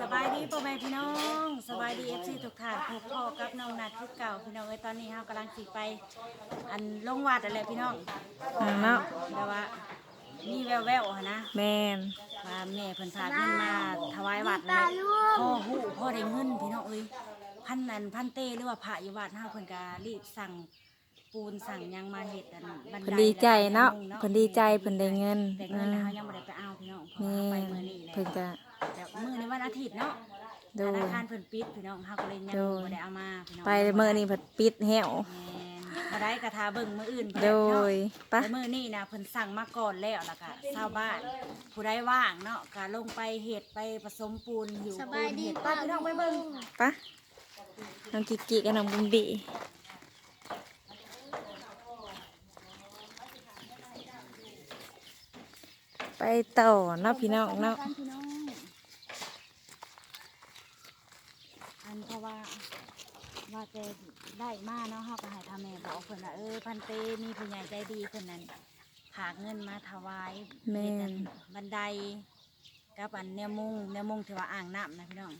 สบายดีพ่อแม่พี่น้องสบายดีเอฟซีทุกท่านพบพ่อกับน้องนัดคือเก่าพี่น้องเอ้ยตอนนี้เฮากำลังสิไป อันลงวัดอะไรพี่น้องอ่าเนาะแต่ว่ามีแววแววๆหั้นนะแมนว่าแม่เพิ่นพากเงินมาถวายวัดนั่นแหละพ่อฮู้พ่อได้เงินพี่น้องเอ้ยพันนันพันเต้หรือว่าพระอยู่วัดเฮาเพิ่นก็รีบสั่ง ปูนสั่งหยังมาเฮ็ดอันบันเพิ่นไดดีใจเนาะแล้วก็เพิ่นดีใจเพิ่นได้เงินแต่เงินแล้วเฮายังบ่ได้ไปเอาพี่น้องเพราะแม่ว่าไปนมื้อนี้แหละเพิ่นก็แต่มื้อในวันอาทิตย์เนาะโดธย นาคารเพิ่นปิดพี่น้องเฮาก็เลยยังโดย บ่ได้เอามาพี่น้องไปเมื่อนี้เพิ่นปิดแฮวแม่นบ่ได้กระทาเบิ่งมื้ออื่นโดเนาะยปะ แต่มื้อนี้นะเพิ่นสั่งมาก่อนแล้วแล้วก็ชาวบ้าน ผู้ใดว่างเนาะก็ลงไปเฮ็ดไปผสมปูนอยู่สบายดีปูนเฮ็ดป้าพี่น้องไปเบิ่ง ปะน้องกิกกิกับน้องบุ้มบี ไปต่อเนาะพี่น้องเนาะอันเพราะว่าว่าจะได้มาเนาะเฮาก็ให้ทาแม่บอกเพิ่นว่าเออพันเตมีผู้ใหญ่ใจดีเพิ่นนั้นฝากเงินมาถวายแม่เฮ็นบันไดกับอันแนวมุงแนวมุงที่ว่าอ่างน้ำนะพี่น้อง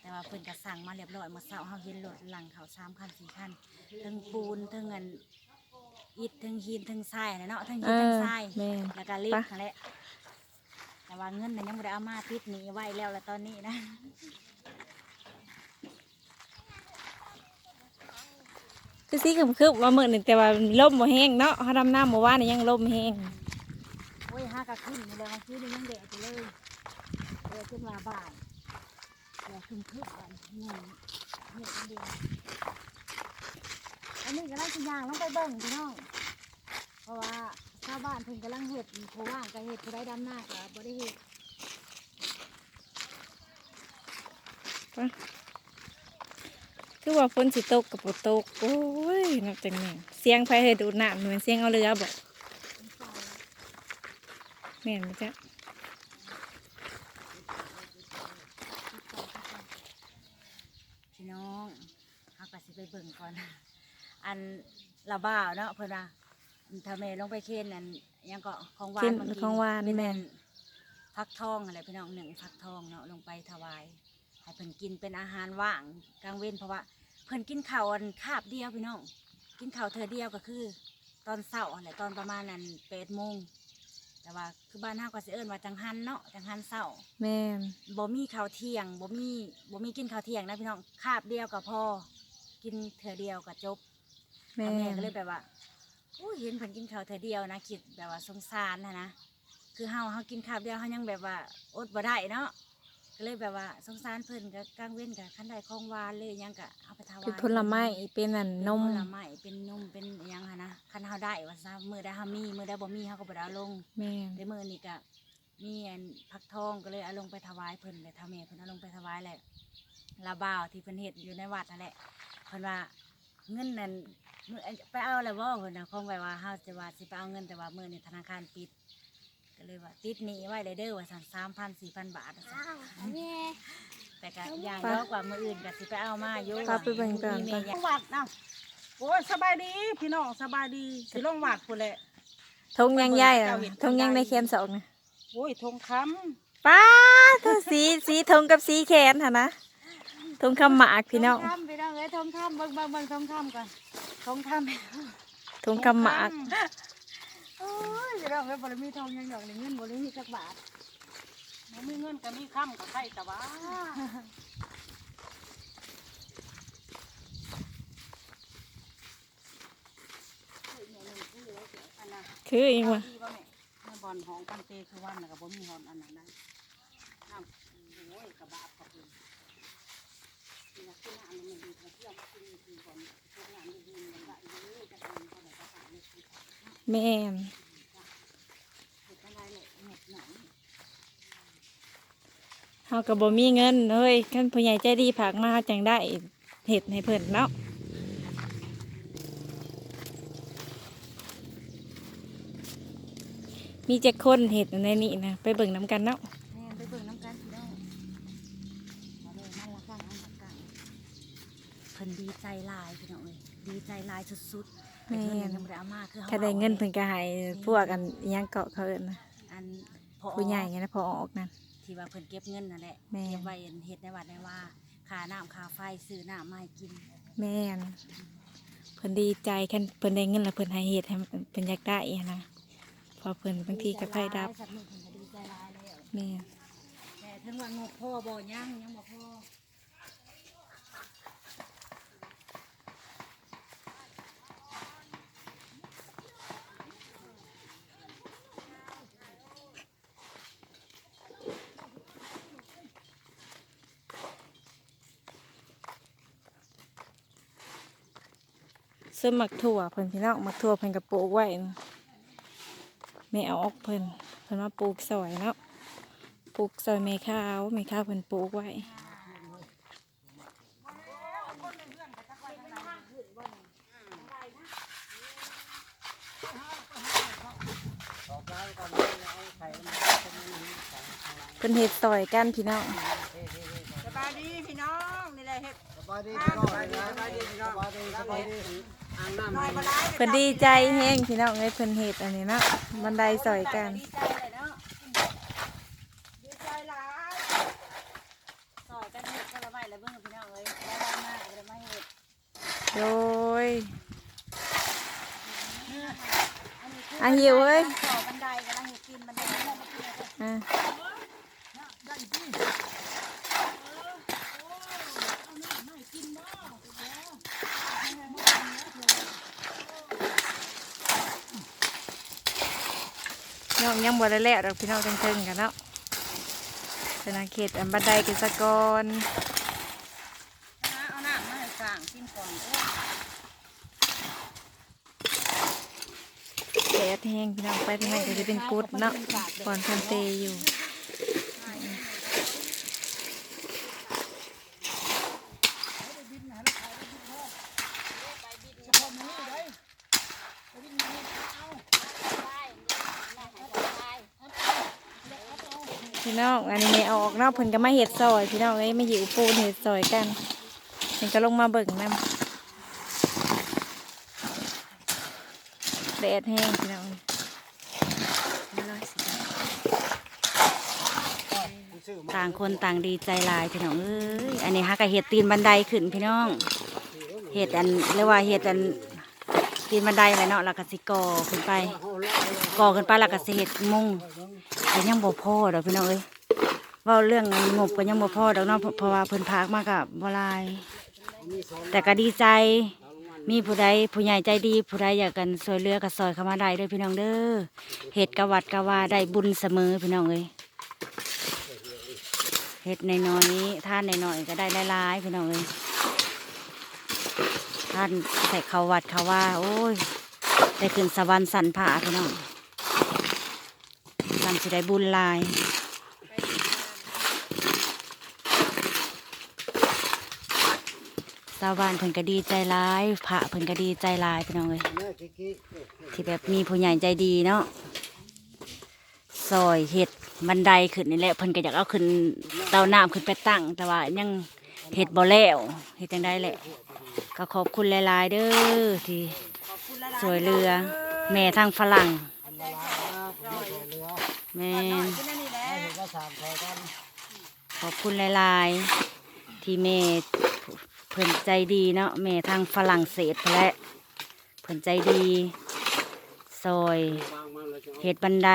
แต่ว่าเพิ่นก็สั่งมาเรียบร้อยมื่อเช้าเฮาเห็นรถหลังเขาสามคันสี่คันทั้งปูนทั้งเงิน อิฐทั้งหินทั้งทรายนะเนาะทั้งหิเอนทั้งอทรายแมนแล้วก็ลิฟไปต์นั่นแหละแต่ว่าเงินน่ะยังไม่ได้เอามาติดหนีไว้แล้วละตอนนี้นะคือสิคึมๆว่ามื้อนี้แต่ว่าลมบ่แห้งเนาะเฮาดำน้ำเมื่อวานนี่ยังลมแห้งโอ้ยห้ากะขึ้นอยู่เลยมันคือนี่ยังเด็กอยู่เลยเด็กขึ้นมาบ่ายเดี๋ยวขึ้นขึ้นกันนี่นี่อันเดียว อันนี้ก็ได้สิยางลงไปเบิ่งพี่น้อง เพราะว่าชาวบ้านเพิ่นกำลังเห็ดผู้ว่างก็เห็ดผู้ได้ดำหน้าก็บ่ได้เห็ดคือว่าฝนสิตกกับบ่ตก โอ้ยนอกจากนี้เสียงไผให้ดูดน้ำเหมือนเสียงเอาเรือบ่แม่นบ่จ๊ะพี่น้องเฮาก็สิไปเบิ่งก่อน อันละบ่าวเนาะเพิ่นว่าถ้าแม่ลงไปเคนนั่นยังก็ของหวากินนบางทีของหวานเป็นแม่นฟักทองอะไรพี่น้องหนึ่งฟักทองเนาะลงไปถวายให้เพิ่นกินเป็นอาหารว่างกลางเว้นเพราะว่าเพิ่นกินข้าวอันคาบเดียวพี่น้องกินข้าวเธอเดียวก็คือ ตอนเช้าอะไรตอนประมาณนั้นแปดโมงแต่ว่าคือบ้านเฮาก็สิเอิ้นว่าจังหันเนาะจังหันเช้า แม่นบ่มีข้าวเที่ยงบ่มีบ่มีกินข้าวเที่ยงนะพี่น้องคาบเดียวก็พอ กินเธอเดียวก็จบ แม่แล้วแม่นก็เลยแบบว่าอู้เห็นเพิ่นกินข้าวเธอเดียวนะคิดแบบว่าสงสารนะนะคือเฮาเฮากินข้าวเดียวเฮายังแบบว่าอดบ่ได้เนาะก็เลยแบบว่าสงสารเพิ่นก็กลางเว้นก็คันได้ของหวานเลยหยังก็เอาไปถวายเป็นผลไม้เป็นอันเป็นนมผลไม้เป็นนมเป็นอิหยังหั้นนะคันเฮาได้ว่าซะมื้อใดเฮามีมื้อใดบ่มีเฮาก็บ่ได้เอาลง แม่นในมื้อนี้ก็มีอันผักทองก็เลยเอาลงไปถวายเพิ่นเลยทำแม่เพิ่นเอาลงไปถวายแหละลาบ่าวที่เพิ่นเฮ็ดอยู่ในวัดนั่นแหละเพิ่นว่า เงินนั่นมื้อไปเอาแล้วบ่เพิ่นน่ะคงไว้ว่าเฮาสิว่าสิไปเอาเงินแต่ว่ามื้อนี้ธนาคารปิด ก็เลยว่าติดหนี้ไว้เลยเด้อว่าซั่น3,000 4,000 บาทว่าซั่นแม่แต่ก็อย่างดอกว่ามื้ออื่นก็สิไปเอามาอยู่ปาไปเบิ่งก่อนมีก่อนแม่วัดเนาะโอ้ยสบายดีพี่น้องสบายดีสิลงวัดพูนแหละทงยังใหญ่อะทงยังในแขนสองนะโอ้ยทงคป้าเธอสีสีทงกับสีแขนค่ะนะ ทงคำหมากพี่น้องทงคำพี่น้องเอ้ยทงคำเบิ่งเบิ่งเบิ่งทงคำก่อนทงคำทงคำหมากโอ้ยพี่น้องเอ้ยบ่ได้มีทองยังดอกนี่เงินบ่ได้มีสักบาทำมันมีเงินก็มีค่ำก็ใช่แต่ว่าคืออีกว่ะดีว่าแม่แม่บอลหองกันเตคือวันน่ะก็บ่มีหอนอันนั้นได้น้ำโอ้ยกระบาดขอบคุณนี่นะ แม่เฮาก็บ่มีเงินเฮ้ยคันผู้ใหญ่ใจดีผากมาจังได้เห็ดให้เพิ่นเนาะมีจักคนเห็ดในนี้นะไปเบิ่งน้ำกันเนาะ แม่นไปเบิ่งน้ำกันพี่น้องมาเลยนั่นละกันอันละกันเพิ่น ดีใจหลายพี่น้องเอ้ยดีใจหลายสุดๆแต่เงินยังบ่ได้เอามาคือถ้าได้เงินเพิ่นก็ให้พวกกันอิหยังเกาะเขาเอิ้นนะอันพอผู้ใหญ่นะพอออกนั่นทที่ว่าเพิ่นเก็บเงินนั่นแหละแม่นเก็บไว้เฮ็ดในวัดในว่าค่าน้ำค่าไฟซื้อน้ำมาให้กินแม่นเพิ่นดีใจแค่เพิ่นได้เงินแล้วเพิ่นให้เฮ็ดให้มันเพิ่นอยากได้อะนะเพอเพิ่นบางทีก็ไฟดับสัตว์มือเพิ่นก็ดีใจร้ายแล้วแม่นแต่ถึงว่างบพ่อบ่ยังยังบ่พ่อ ซื้อหมักถั่วเพิ่นพี่น้องหมักถั่วเพิ่นก็ปลูกไว้แม่เอาออกเพิ่นเพิ่นมาปลูกซอยเนาะปลูกซอยเมข้าวเมข้าวเพิ่นปลูกไว้เพิ่นเฮ็ดซอยกันพี่น้องายดีพี่น้องนี่แหละเฮ็ดสบายดีพี่น้องสบายดีสบายดีพี่น้องสบายดีสบายดีอ่างน้ำน้อยบ่หลายเพิ่นดีใจแฮงพี่น้องเอ้ยเพิ่นเฮ็ดอันนี้เนาะบันไดซอยกันดีใจเลยเนาะดีใจหลายซอยกันเฮ็ดกันละไว้แล้วเบิ่งพี่น้องเอ้ยแล้ววันมากก็ได้มาเฮ็ดโดยอันนี้คืออะหิวเอ้ยต่อบันไดกำลังเฮ็ดกินบันไดแล้วมากินอะไร อะ น้องยังบ่ได้แล้วดอกพี่น้องเทิงๆกันเนาะเป็นอาเขตอันบันไดกิจกรเอาน้ำมาให้สร้างกินก่อนโอ้แดดแห้งพี่น้องไปทางไหนก็จะเป็นกุดเนาะก่อนทันเตอยู่ พี่น้องอันนี้เอาออกนอกเพิ่นก็มาเห็ดซอยพี่น้องเอ้ยไมาหิวปูนเห็ดซอยกันเพิ่นก็ลงมาเบิ่งนํแดดแห้งพี่น้องต่างคนต่างดีใจลายพี่น้องเอ้ยอันนี้ฮะก็เห็ดตีนบันไดขึ้นพี่น้องเห็ดอันเรียกว่าเห็ดอันตีนบันไดอะไรเนาะแล้วก็สิกอขึ้นไปก่อขึ้นไปแล้วก็สิเห็ดมุง ยังบ่พอดอกพี่น้องเอ้ยว่าเรื่องเงินงบก็ยังบ่พอดอกเนาะเพราะเพราว่าเพิ่นพากมากับบหลาย แต่ก็ดีใจ มีผู้ใดผู้ใหญ่ใจดี ผู้ใดอยากกันซอยเรือกับซอยเข้ามาได้เด้อพี่น้องเด้อเห็ดกะวัดกะว่าได้บุญเสมอพี่น้องเอ้ยเฮ็ดในน้อยท่านในน้อยก็ได้หลายๆพี่น้องเอ้ยท่านใส่เขาวัดเขาว่า โอ้ยได้ขึ้นสวรรค์สันผาพี่น้อง สันสิได้บุญลายชาวบ้านเพิ่นก็ดีใจร้ายพระเพิ่นก็ดีใจร้ายพี่น้องเอ้ยที่แบบมีผู้ใหญ่ใจดีเนาะซอยเห็ดบันไดขึ้นนี่แหละเพิ่นก็อยากเอาขึ้นเตาน้ำขึ้นไปตั้ง แต่ว่ายังเห็ดบ่แล้วเห็ดจังได้แหละ ก็ขอบคุณหลาย ๆ เด้อที่สวยเรือแม่ทางฝรั่ง อันละลายนะพี่น้องเรือ แม่หน่อยนกินอันนี้แหละให้เห็นว่าสามซอยกันขอบคุณหลายๆ ที่แม่เพิ่นใจดีเนาะแม่ทางฝรั่งเศสแหละเพิ่นใจดีซอยวางมาแล้วจะเอาเห็ดบันได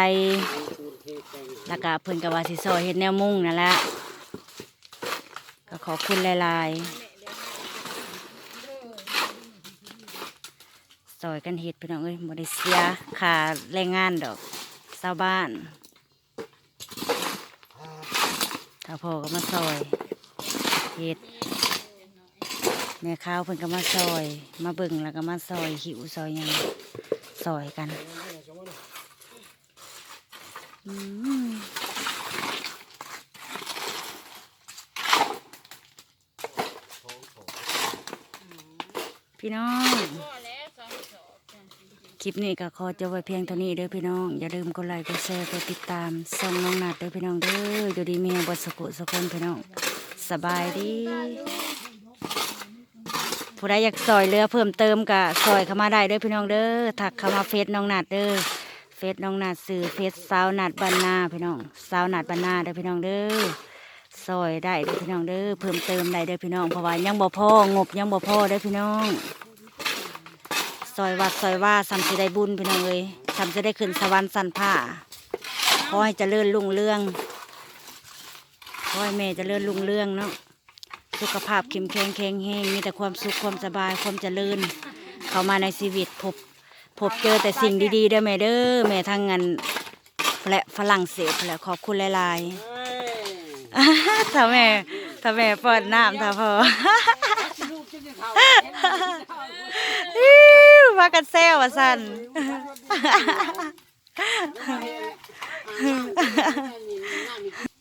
ปูนเทแต่งแล้วก็เพิ่นก็ว่าสิซอยเฮ็ดแนวมุ่งนั่นแหละก็ขอบคุณหลายๆซอยกันเฮ็ดพี่น้องเอ้ยบ่ได้เสียค่าแรงงานดอกชาวบ้าน ถ้าพ่อก็มาซอยเฮ็ดแม่ข้าวเพิ่นก็มาซอย มาเบิ่งแล้วก็มาซอยหิวซอยยังซอยกันอืมพี่น้อง คลิปนี้ก็ขอจะไว้เพียงเท่านี้เด้อพี่น้อง อย่าลืมกดไลค์กดแชร์กดติดตามส่งน้องนัดเด้อพี่น้องเด้ออยู่ดีมีบทสกุสกุลพี่น้องสบายดี ผู้ใดอยากซอยเรือเพิ่มเติมก็ซอยเข้ามาได้เด้อพี่น้องเด้อถักเข้ามาเฟซน้องนัดเด้อเฟซน้องนาดซื้อเฟซสาวนาดบานนาพี่น้องสาวนาดบานนาเด้อพี่น้องเด้อซอยได้เด้อพี่น้องเด้อเพิ่มเติมได้เด้อพี่น้องเพราะว่ายังบ่พองบยังบ่พอเด้อพี่น้อง ซอยวัดซอยว่าซ้ำสิได้บุญพี่น้องเอ้ยซ้ำจะได้ขึ้นสวรรค์สันผ้าขอให้เจริญรุ่งเรืองขอให้แม่เจริญรุ่งเรืองเนาะสุขภาพเข้มแข็งแข็งแรงมีแต่ความสุขความสบายความเจริญ เข้ามาในชีวิตพบพบเจอแต่สิ่งดีๆเด้อแม่เด้อแม่ทั้งเงินและฝรั่งเศสและขอบคุณหลายๆถ้าแม่ถ้าแม่เปิดน้ำถ้าพอ ลูกจะได้เข้าอิ๊วมากันแซวว่าสั่นเ